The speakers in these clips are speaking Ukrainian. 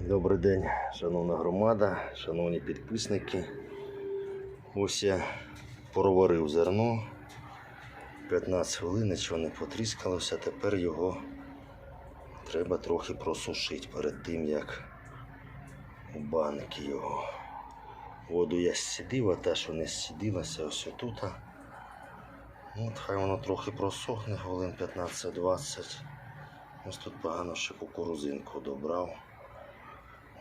Добрий день, шановна громада, шановні підписники. Ось я проварив зерно. 15 хвилин нічого не потріскалося. Тепер його треба трохи просушити перед тим, як у банки його. Воду я зсідив, а те, що не зсідилося, ось отут. Ну, от хай воно трохи просохне, хвилин 15-20. Ось тут погано ще кукурузинку добрав.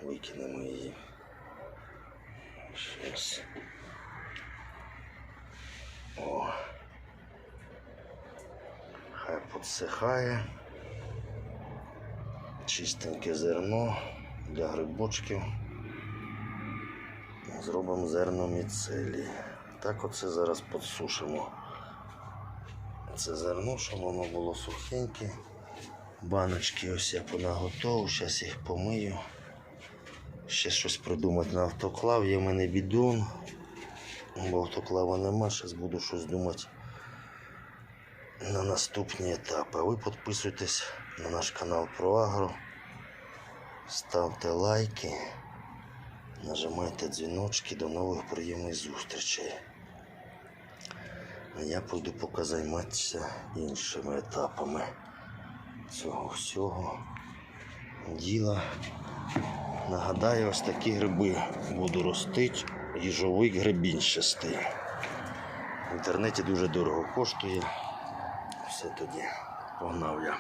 Викинемо її. Щось. О. Хай підсихає. Чистеньке зерно для грибочків. Зробимо зерно міцелі. Так оце зараз підсушимо. Це зерно, щоб воно було сухеньке. Баночки ось я понаготовив, зараз їх помию. Ще щось придумати на автоклав. Є в мене бідон. Бо автоклава нема, зараз буду щось думати на наступні етапи. Ви підписуйтесь на наш канал про Агро. Ставте лайки, нажимайте дзвіночки. До нових приємних зустрічей. А я пойду поки займатися іншими етапами цього всього діла. Нагадаю, ось такі гриби буду ростити. Їжовик грибінчастий. В інтернеті дуже дорого коштує. Все тоді. Погнав я.